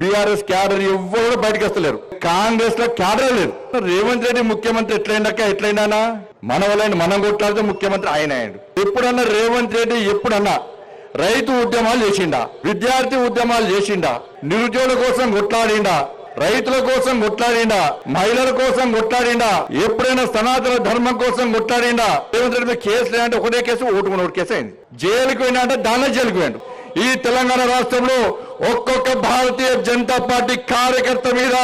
BRS cadre ఎవ్వరు కూడా బయటకు వస్తలేరు. కాంగ్రెస్లో క్యాడర్ లేదు. రేవంత్ రెడ్డి ముఖ్యమంత్రి ఎట్లయిందక్క ఎట్లయినా మన వల్ల మనం కొట్లాడితే ముఖ్యమంత్రి ఆయన అయ్యాడు. ఎప్పుడన్నా రేవంత్ రెడ్డి ఎప్పుడన్నా రైతు ఉద్యమాలు చేసిండా? విద్యార్థి ఉద్యమాలు చేసిండా? నిరుద్యోగుల కోసం కొట్లాడిండా? రైతుల కోసం కొట్లాడిండా? మహిళల కోసం కొట్లాడిండా? ఎప్పుడైనా సనాతన ధర్మం కోసం కొట్లాడిండా? రేవంత్ రెడ్డి మీద కేసులు అంటే ఒకటే కేసు ఓటుకున్న ఒకటి కేసు అయింది. జైలుకు పోయినా అంటే దానిలో జైలుకు పోయాడు. ఈ తెలంగాణ రాష్ట్రంలో ఒక్కొక్క భారతీయ జనతా పార్టీ కార్యకర్త మీద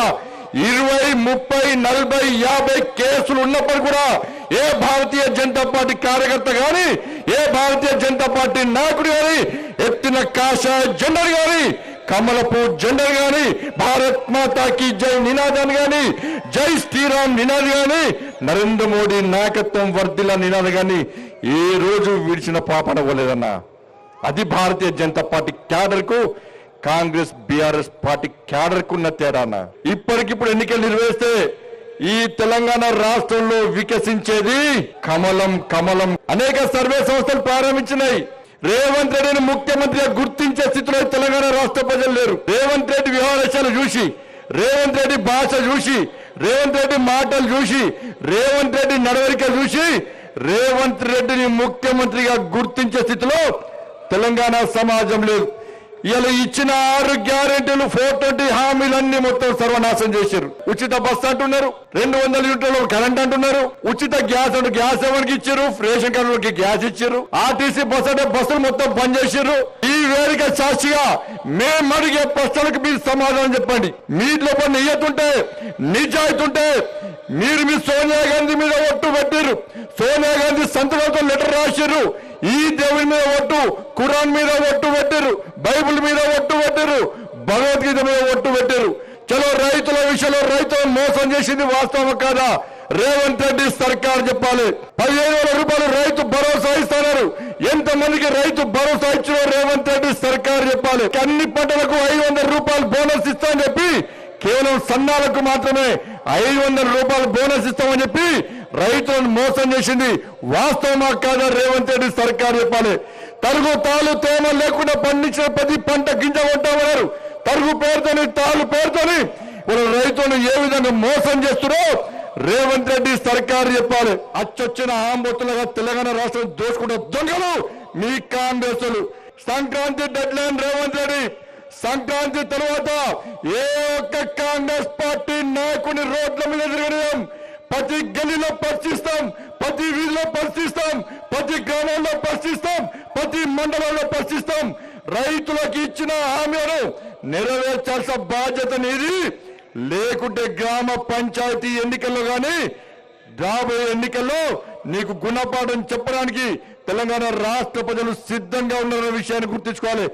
ఇరవై ముప్పై నలభై యాభై కేసులు ఉన్నప్పుడు కూడా ఏ భారతీయ జనతా పార్టీ కార్యకర్త గాని ఏ భారతీయ జనతా పార్టీ నాయకుడు గాని ఎత్తిన కాషాయ జెండర్ గాని కమలపు జెండర్ గాని భారత్ మాతాకి జై నినాదాన్ని గాని జై శ్రీరామ్ నినాది గాని నరేంద్ర మోడీ నాయకత్వం వర్ధిల నినాది గాని ఏ రోజు విడిచిన పాపన పోలేదన్నా అది భారతీయ జనతా పార్టీ క్యాడర్కు కాంగ్రెస్ బీఆర్ఎస్ పార్టీ క్యాడర్ కున్న తేడాన? ఇప్పటికిప్పుడు ఎన్నికలు నిర్వహిస్తే ఈ తెలంగాణ రాష్ట్రంలో వికసించేది కమలం కమలం. అనేక సర్వే సంస్థలు ప్రారంభించినాయి. రేవంత్ రెడ్డిని ముఖ్యమంత్రిగా గుర్తించే స్థితిలో తెలంగాణ రాష్ట్ర ప్రజలు లేరు. రేవంత్ రెడ్డి వ్యవహారాలు చూసి రేవంత్ రెడ్డి భాష చూసి రేవంత్ రెడ్డి మాటలు చూసి రేవంత్ రెడ్డి నడవడిక చూసి రేవంత్ రెడ్డిని ముఖ్యమంత్రిగా గుర్తించే స్థితిలో తెలంగాణ సమాజం లేదు. ఇలా ఇచ్చిన ఆరు గ్యారెంటీలు ఫోర్ ట్వంటీ హామీలన్నీ మొత్తం సర్వనాశనం చేశారు. ఉచిత బస్ అంటున్నారు రెండు వందల యూనిట్ల కరెంట్ అంటున్నారు ఉచిత గ్యాస్ అంటే గ్యాస్ ఎవరికి ఇచ్చారు? రేషన్ కార్డులకి గ్యాస్ ఇచ్చారు. ఆర్టీసీ బస్ అంటే బస్సులు మొత్తం బంద్ చేశారు. ఈ వేదిక సాక్షిగా మేము అడిగే ప్రశ్నలకు మీరు సమాధానం చెప్పండి. మీ పని నియతుంటే నిజాయితీ ఉంటే మీరు మీ సోనియా గాంధీ మీద ఒట్టు సోనియా గాంధీ సంతకంతో లెటర్ రాశారు. ఈ దేవుని మీద ఒట్టు ఖురాన్ మీద ఒట్టు పెట్టారు. బైబిల్ మీద ఒట్టు పెట్టారు. భగవద్గీత మీద ఒట్టు పెట్టారు. చలో రైతుల విషయంలో రైతులను మోసం చేసింది వాస్తవం కాదా? రేవంత్ రెడ్డి సర్కార్ చెప్పాలి. పదిహేను వేల రూపాయలు రైతు భరోసా ఇస్తున్నారు. ఎంత మందికి రైతు భరోసా ఇచ్చిన రేవంత్ రెడ్డి సర్కార్ చెప్పాలి. అన్ని పంటలకు ఐదు వందల రూపాయలు బోనస్ ఇస్తామని చెప్పి కేవలం సన్నాలకు మాత్రమే ఐదు వందల రూపాయలు బోనస్ ఇస్తామని చెప్పి రైతులను మోసం చేసింది వాస్తవమా కాదా రేవంత్ రెడ్డి సర్కార్ చెప్పాలి. తరుగు తాలు తేమ లేకుండా పండించిన ప్రతి పంట గింజ కొంటామన్నారు. తరుగు పేరుతోని తాలు పేరుతోని వాళ్ళ రైతులను ఏ విధంగా మోసం చేస్తున్నారో రేవంత్ రెడ్డి సర్కార్ చెప్పాలి. అచ్చొచ్చిన ఆంబొత్తులుగా తెలంగాణ రాష్ట్రం దోచుకుంటే దొంగలు మీ కాంగ్రెస్లు సంక్రాంతి డెడ్ లైన్ రేవంత్ రెడ్డి. సంక్రాంతి తర్వాత ఏ ఒక్క కాంగ్రెస్ పార్టీ నాయకుని రోడ్ల మీద తిరగడం ప్రతి గల్లీలో పరిశీలిస్తాం ప్రతి వీధిలో పరిశీలిస్తాం ప్రతి గ్రామంలో పరిశీలిస్తాం ప్రతి మండలంలో పరిశీలిస్తాం. రైతులకు ఇచ్చిన హామీలను నెరవేర్చాల్సిన బాధ్యత నీది. లేకుంటే గ్రామ పంచాయతీ ఎన్నికల్లో కానీ రాబోయే ఎన్నికల్లో నీకు గుణపాఠం చెప్పడానికి తెలంగాణ రాష్ట్ర ప్రజలు సిద్ధంగా ఉన్న విషయాన్ని గుర్తుంచుకోవాలి.